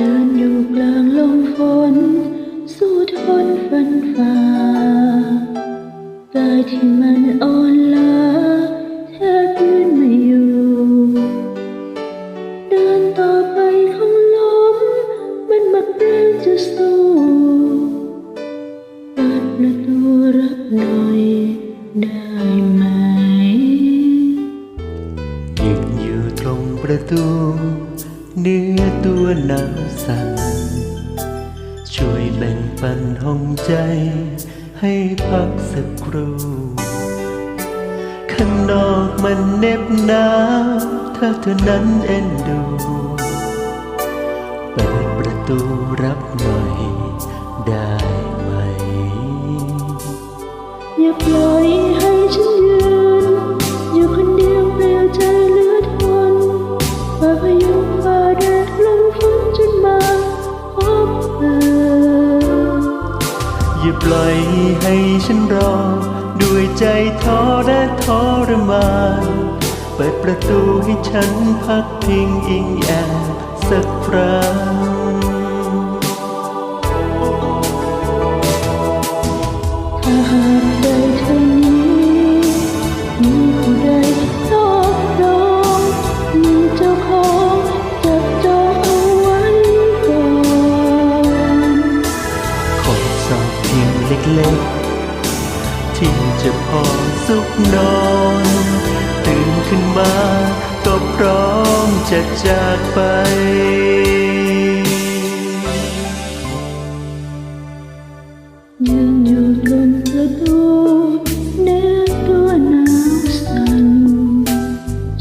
เดินอยู่กลางลมฝน สู้ทนฟันฝ่ากายที่มันอ่อนล้าแทบยืนไม่อยู่ เดินต่อไปคำล้ม มันหมดแรงจะสู้ประตูรับหน่อยได้ไหมยิบอยู่ตรงประตู เนื้อตัวหนาวสั่น ช่วยแบ่งปันห้องใจ ให้พักสักครู่ข้างนอกมันเหน็บหนาวถ้าเธอนั้นเอ็นดูเปิดประตูรับหน่อยได้ไหมอย่าปล่อย ปล่อยให้ฉันรอ ด้วยใจท้อและทรมานเปิดประตูให้ฉันพักพิงอิงแอบสักครั้ง สุขนอนตื่นขึ้นมาก็พร้อมจะจากไปยืนอยู่ตรงประตูเนื้อตัวหนาวสั่น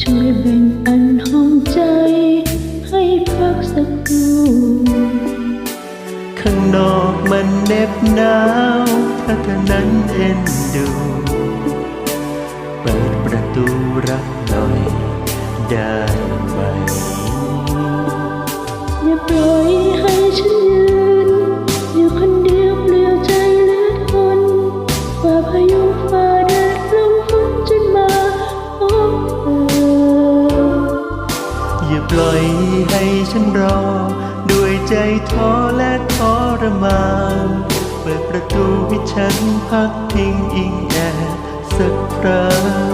ช่วยแบ่งปันห้องใจ ให้พักสักครู่ข้างนอกมันเหน็บหนาวถ้าเธอนั้นเอ็นดู ปิดประตูรับหน่อยได้ไหม อย่าปล่อยให้ฉันยืน อยู่คนเดียวเปลี่ยวใจเหลือทนฝ่าพายุฝ่าแดดลมฝนจนมาพบเธออย่าปล่อยให้ฉันรอ ด้วยใจท้อและทรมาน เปิดประตูให้ฉันพักพิงอิงแอบ สักครั้ง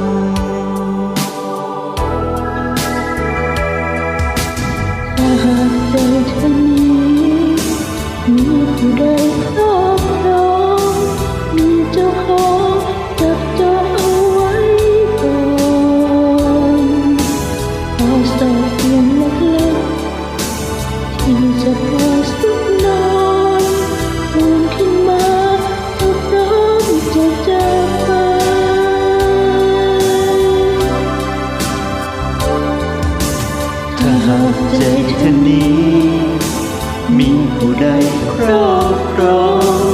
หากใจเธอนี้ มีผู้ใดครอบครอง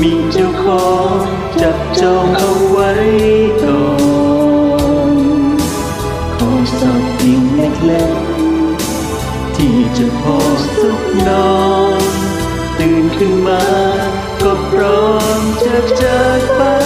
มีเจ้าของจับจองเอาไว้ก่อนขอสอบเพียงเล็กๆที่จะพอสุขนอนตื่นขึ้นมาก็พร้อมจะจากไป